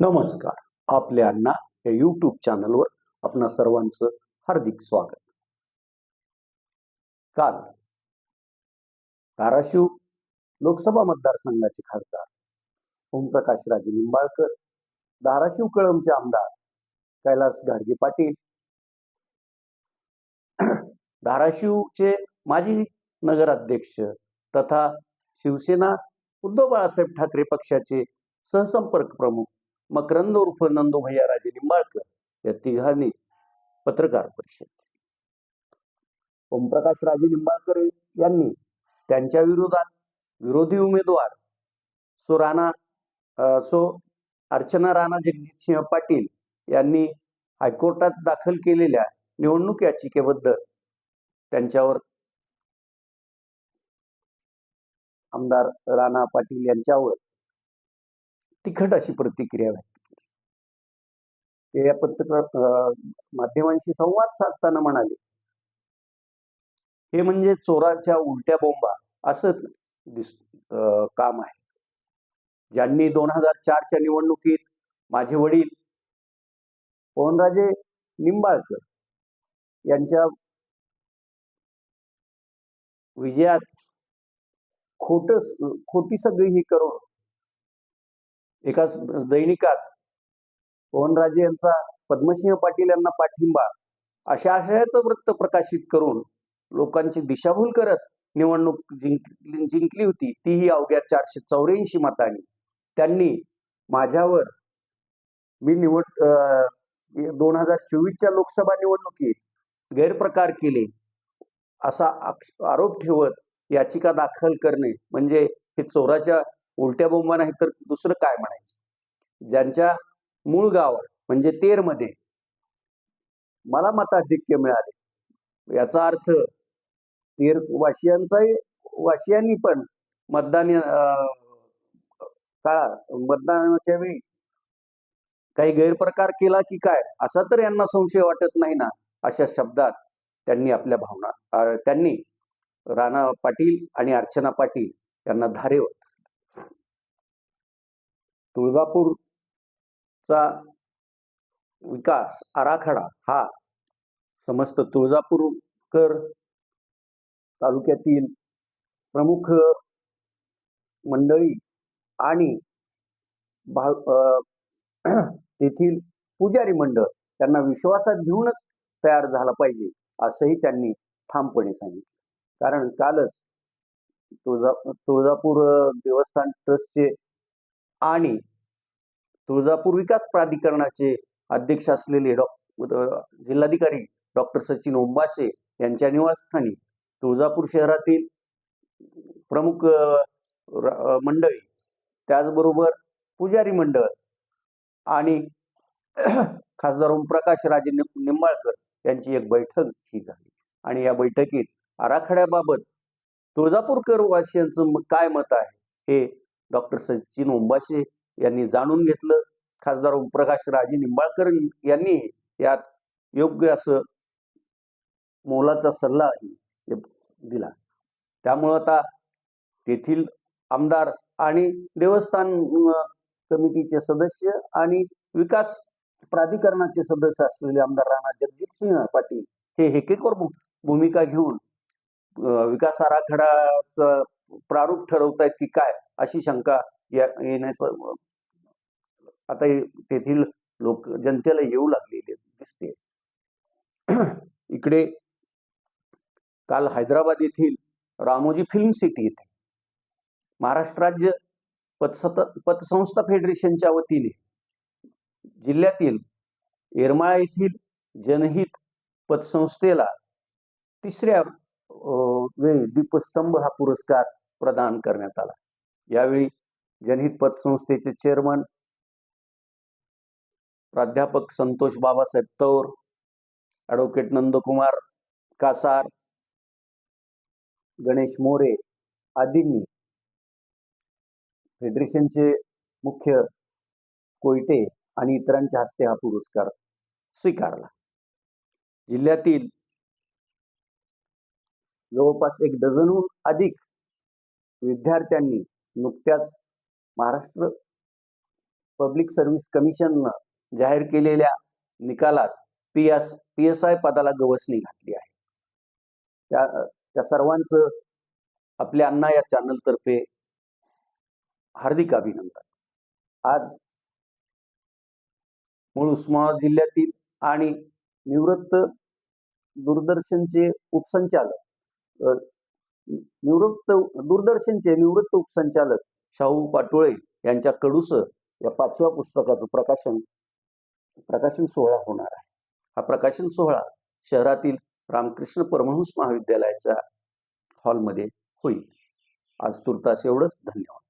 नमस्कार. आपल्या अण्णा या युट्यूब चॅनलवर आपणा सर्वांचं हार्दिक स्वागत. काल धाराशिव लोकसभा मतदारसंघाचे खासदार ओमप्रकाश राजे निंबाळकर धाराशिव कळमचे आमदार कैलास गाडगे पाटील धाराशिवचे माजी नगराध्यक्ष तथा शिवसेना उद्धव बाळासाहेब ठाकरे पक्षाचे सहसंपर्क प्रमुख मकरंद उर्फ नंदू भैया राजे निंबाळकर या तिघांनी पत्रकार परिषद ओमप्रकाश राजे निंबाळकर यांनी त्यांच्या विरोधात विरोधी उमेदवार सो राणा सो अर्चना राणा जगजितसिंह पाटील यांनी हायकोर्टात दाखल केलेल्या निवडणूक याचिकेबद्दल त्यांच्यावर आमदार राणा पाटील यांच्यावर तिखट अशी प्रतिक्रिया व्यक्त केली. ते या पत्रकार माध्यमांशी संवाद साधताना म्हणाले हे म्हणजे चोराच्या उलट्या बोंबा असं दिस काम आहे. ज्यांनी दोन हजार चारच्या निवडणुकीत माझे वडील पवनराजे निंबाळकर यांच्या विजयात खोट खोटी सगळी ही करून एका दैनिकात. पवनराजे यांचा पद्मसिंह पाटील यांना पाठिंबा अशा आशयाचं वृत्त प्रकाशित करून लोकांची दिशाभूल करत निवडणूक जिंकली जिंकली होती तीही अवघ्या चारशे चौऱ्याऐंशी मतांनी. त्यांनी माझ्यावर मी निवड दोन हजार चोवीसच्या लोकसभा निवडणुकीत गैरप्रकार केले असा आरोप ठेवत याचिका दाखल करणे म्हणजे हे चोराच्या उलट्या बोंबा नाही तर दुसरं काय म्हणायचं? ज्यांच्या मूळ गावात म्हणजे तेरमध्ये मला मताधिक्य मिळाले. याचा अर्थ तेर वाशियांचाही वाशियांनी पण मतदान काळात काळा मतदानाच्या वेळी काही गैरप्रकार केला की काय? असा तर यांना संशय वाटत नाही ना अशा शब्दात त्यांनी आपल्या भावना त्यांनी राणा पाटील आणि अर्चना पाटील यांना धारेवर तुळजापूरचा विकास आराखडा हा समस्त तुळजापूरकर तालुक्यातील प्रमुख मंडळी आणि भाव तेथील पुजारी मंडळ त्यांना विश्वासात घेऊनच तयार झाला पाहिजे असंही त्यांनी ठामपणे सांगितलं. कारण कालच तुळजा तुळजापूर देवस्थान ट्रस्टचे आणि तुळजापूर विकास प्राधिकरणाचे अध्यक्ष असलेले डॉ. जिल्हाधिकारी डॉक्टर सचिन ओंबासे यांच्या निवासस्थानी तुळजापूर शहरातील प्रमुख मंडळी त्याचबरोबर पुजारी मंडळ आणि खासदार ओमप्रकाश राजे निंबाळकर यांची एक बैठक ही झाली. आणि या बैठकीत आराखड्याबाबत तुळजापूरकर वासियांचं म- काय मत आहे हे डॉक्टर सचिन ओंबासे यांनी जाणून घेतलं. खासदार ओमप्रकाश राजे निंबाळकर यांनी यात योग्य असं मोलाचा सल्ला दिला. त्यामुळं आता तेथील आमदार आणि देवस्थान कमिटीचे सदस्य आणि विकास प्राधिकरणाचे सदस्य असलेले आमदार राणा जगजितसिंह पाटील हे हेकेकोर भूमिका घेऊन विकास आराखडाचं प्रारूप ठरवतायत की काय अशी शंका या येण्याचं आता तेथील लोक जनतेला येऊ लागलेली दिसते. इकडे काल हैदराबाद येथील रामोजी फिल्म सिटी येथे महाराष्ट्र राज्य पतसत पतसंस्था फेडरेशनच्या वतीने जिल्ह्यातील येरमाळा येथील जनहित पतसंस्थेला तिसऱ्या अं, वेळी दीपस्तंभ हा पुरस्कार प्रदान करण्यात आला. यावेळी जनहित पतसंस्थेचे चेअरमन प्राध्यापक संतोष बाबासाहेब तौर ॲडव्होकेट नंदकुमार कासार गणेश मोरे आदींनी फेडरेशनचे मुख्य कोयटे आणि इतरांच्या हस्ते हा पुरस्कार स्वीकारला. जिल्ह्यातील जवळपास एक डझनहून अधिक विद्यार्थ्यांनी नुकत्याच महाराष्ट्र पब्लिक सर्व्हिस कमिशननं जाहीर केलेल्या निकालात P S P S I पदाला गवसणी घातली आहे. त्या त्या सर्वांचं आपल्या अण्णा या चॅनलतर्फे हार्दिक अभिनंदन. आज मूळ उस्मानाबाद जिल्ह्यातील आणि निवृत्त दूरदर्शनचे उपसंचालक निवृत्त दूरदर्शनचे निवृत्त उपसंचालक शाहू पाटोळे यांच्या कडूस या पाचव्या पुस्तकाचं प्रकाशन प्रकाशन सोहळा होणार आहे. हा प्रकाशन सोहळा शहरातील रामकृष्ण परमहंस महाविद्यालयाच्या हॉलमध्ये होईल. आज तुर्तास एवढंच. धन्यवाद.